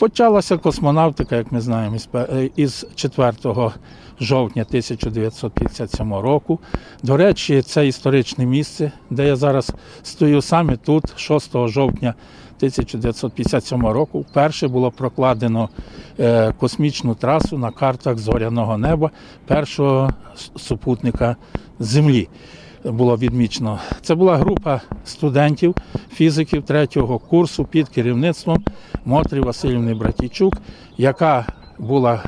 Почалася космонавтика, як ми знаємо, із пе- е, із 4 жовтня 1957 року. До речі, це історичне місце, де я зараз стою саме тут, 6 жовтня 1957 року. Вперше було прокладено е, космічну трасу на картах зоряного неба першого супутника Землі. Було відмічено. Це була група студентів, фізиків третього курсу під керівництвом Мотрі Васильівни Братійчук, яка була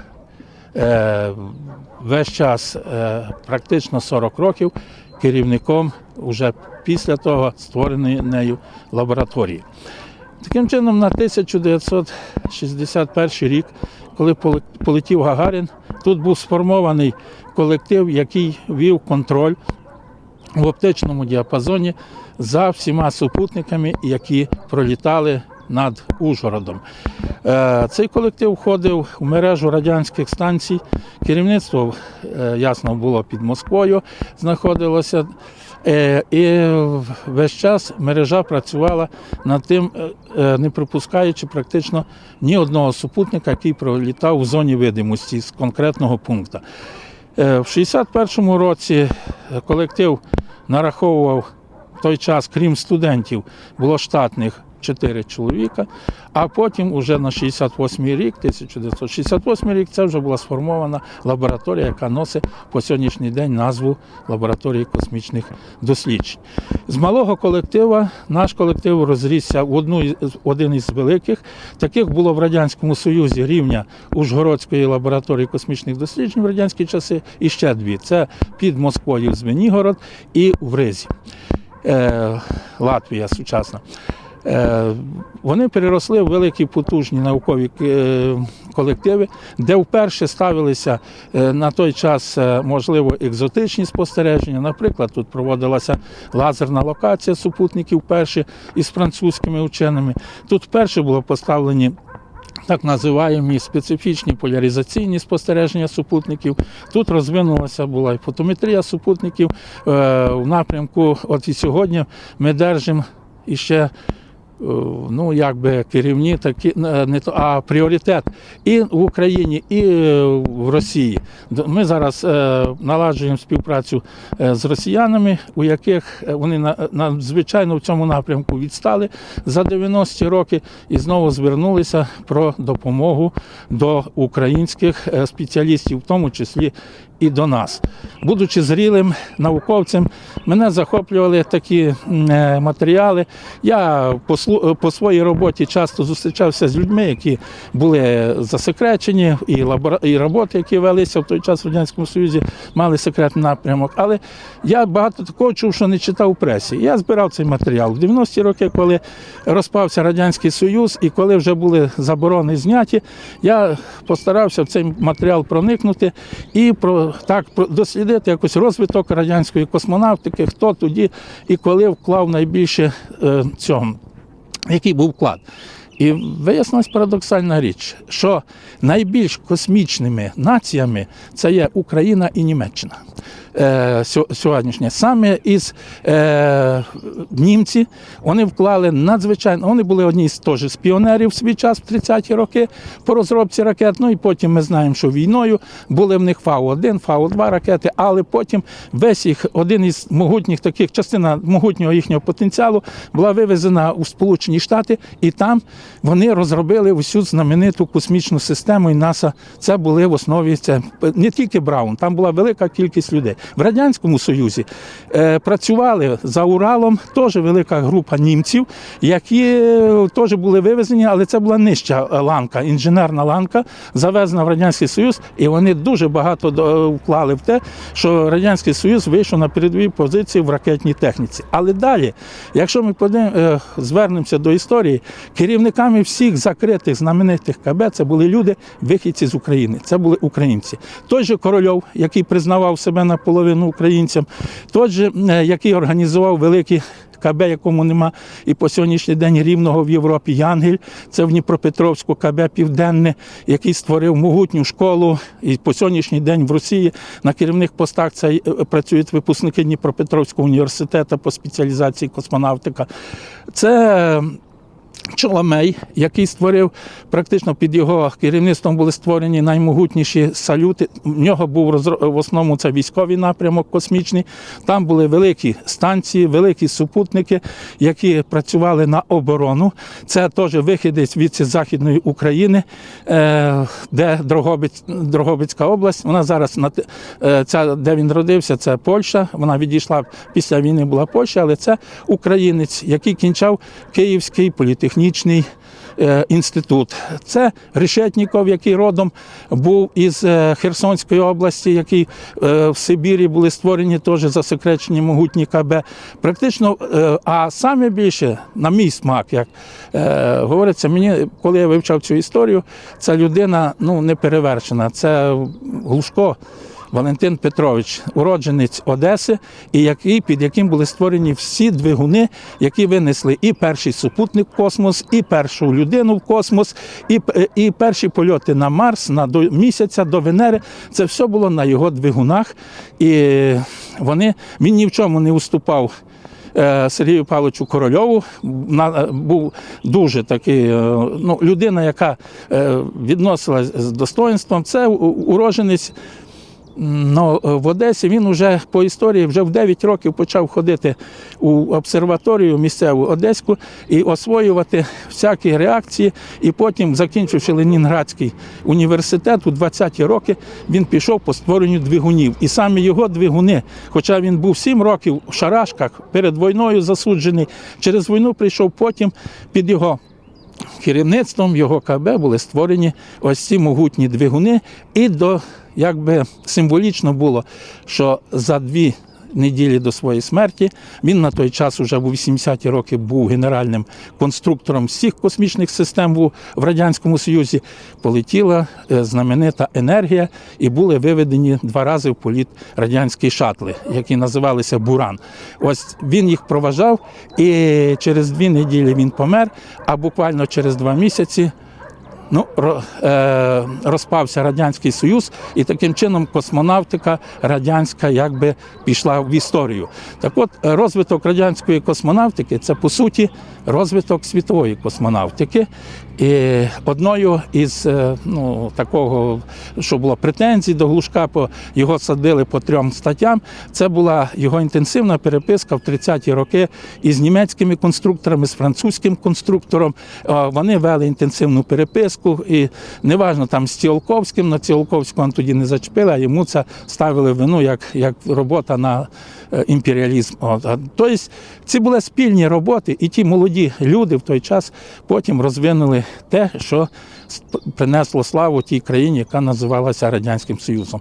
е, весь час, е, практично 40 років, керівником уже після того створеної нею лабораторії. Таким чином, на 1961 рік, коли полетів Гагарін, тут був сформований колектив, який вів контроль в оптичному діапазоні за всіма супутниками, які пролітали над Ужгородом. Е, Цей колектив входив в мережу радянських станцій. Керівництво, е, ясно, було під Москвою, знаходилося. Е, І весь час мережа працювала над тим, не пропускаючи практично ні одного супутника, який пролітав в зоні видимості з конкретного пункту. Е, В 61-му році е, колектив нараховував в той час, крім студентів, було штатних 4 чоловіка, а потім уже на 68-й рік, 1968 рік, це вже була сформована лабораторія, яка носить по сьогоднішній день назву лабораторії космічних досліджень. З малого колектива наш колектив розрісся в одну один із великих. Таких було в Радянському Союзі рівня Ужгородської лабораторії космічних досліджень в радянські часи і ще дві. Це під Москвою Звенігород і в Ризі. Е, Латвія сучасна. Е, Вони переросли в великі потужні наукові е, колективи, де вперше ставилися е, на той час, можливо, екзотичні спостереження. Наприклад, тут проводилася лазерна локація супутників вперше із французькими ученими. Тут вперше було поставлені так називаємо специфічні поляризаційні спостереження супутників. Тут розвинулася була і фотометрія супутників в напрямку. От і сьогодні ми держимо іще. Е, Ну, якби керівні такі е, не то, а пріоритет і в Україні, і е, в Росії. Ми зараз наладжуємо співпрацю з росіянами, у яких вони на- надзвичайно в цьому напрямку відстали за 90-ті роки і знову звернулися про допомогу до українських спеціалістів, в тому числі і до нас. Будучи зрілим науковцем, мене захоплювали такі е, матеріали. Я по, по своїй роботі часто зустрічався з людьми, які були засекречені, і роботи, які велися в той час в Радянському Союзі, мали секретний напрямок. Але я багато такого чув, що не читав у пресі. Я збирав цей матеріал. В 90-ті роки, коли розпався Радянський Союз і коли вже були заборони зняті, я постарався в цей матеріал проникнути і про так дослідити якось розвиток радянської космонавтики, хто тоді і коли вклав найбільше е, цього, який був вклад. І вияснилась парадоксальна річ, що найбільш космічними націями це є Україна і Німеччина. Е, сьогоднішнє. Саме із е, німці вони вклали надзвичайно. Вони були одні з теж з піонерів в свій час в 30-ті роки по розробці ракет. Ну і потім ми знаємо, що війною були в них Фау-1, Фау-2 ракети, але потім весь їх один із могутніх таких частина могутнього їхнього потенціалу була вивезена у Сполучені Штати, і там вони розробили всю знамениту космічну систему. І НАСА це були в основі це не тільки Браун, там була велика кількість людей. В радянському Союзі е, працювали за Уралом теж велика група німців, які е, теж були вивезені, але це була нижча е, ланка, інженерна ланка, завезена в радянський Союз, і вони дуже багато вклали в те, що радянський Союз вийшов на передові позиції в ракетній техніці. Але далі, якщо ми е, звернемося до історії, керівниками всіх закритих знаменитих КБ це були люди, вихідці з України. Це були українці. Той же Корольов, який признавав себе наполовину українцем, той же, е, який організував великі. КБ, якому нема і по сьогоднішній день рівного в Європі Янгель, це в Дніпропетровську КБ Південне, який створив могутню школу. І по сьогоднішній день в Росії на керівних постах це працюють випускники Дніпропетровського університету по спеціалізації космонавтика. Це Чоламей, який створив практично під його керівництвом були створені наймогутніші салюти. В нього був в основному це військовий напрямок космічний. Там були великі станції, великі супутники, які працювали на оборону. Це теж вихідець від Західної України, е, де Дрогобиць, Дрогобицька область. Вона зараз е, ця, де він родився, це Польща. Вона відійшла після війни, була Польща, але це українець, який кінчав Київський політехнічний е, інститут. Це Решетніков, який родом був із е, Херсонської області, який е, в Сибірі були створені теж засекречені могутні КБ. Практично, а саме більше, на мій смак, як говориться, мені, коли я вивчав цю історію, ця людина ну, не перевершена. Це Глушко. Валентин Петрович, уродженець Одеси, і який, під яким були створені всі двигуни, які винесли і перший супутник в космос, і першу людину в космос, і, і перші польоти на Марс, на до місяця, до Венери. Це все було на його двигунах. І вони, він ні в чому не уступав. е, Сергію Павловичу Корольову На- був дуже такий е, ну, людина, яка е, відносилась з достоинством. Це у- уроженець Ну, в Одесі він вже по історії вже в 9 років почав ходити у обсерваторію місцеву Одеську і освоювати всякі реакції. І потім, закінчивши Ленінградський університет, у 20-ті роки він пішов по створенню двигунів. І саме його двигуни, хоча він був 7 років в шарашках перед війною засуджений, через війну прийшов потім під його керівництвом його КБ були створені ось ці могутні двигуни, і до якби символічно було, що за дві неділі до своєї смерті він на той час, уже в 80-ті роки, був генеральним конструктором всіх космічних систем в Радянському Союзі. Полетіла е, знаменита енергія, і були виведені два рази в політ радянські шатли, які називалися Буран. Ось він їх проважав, і через дві неділі він помер, а буквально через два місяці. Ну, е, розпався Радянський Союз, і таким чином космонавтика радянська якби пішла в історію. Так от, розвиток радянської космонавтики це по суті розвиток світової космонавтики. І одною із е, ну, такого, що було претензій до Глушка, його садили по трьом статтям. Це була його інтенсивна переписка в 30-ті роки із німецькими конструкторами, з французьким конструктором. Е, Вони вели інтенсивну переписку, і неважно там з Ціолковським, на Ціолковського тоді не зачепили, а йому це ставили вину як, як робота на е, імперіалізм. Тобто ці були спільні роботи, і ті молоді люди в той час потім розвинули те, що принесло славу тій країні, яка називалася Радянським Союзом.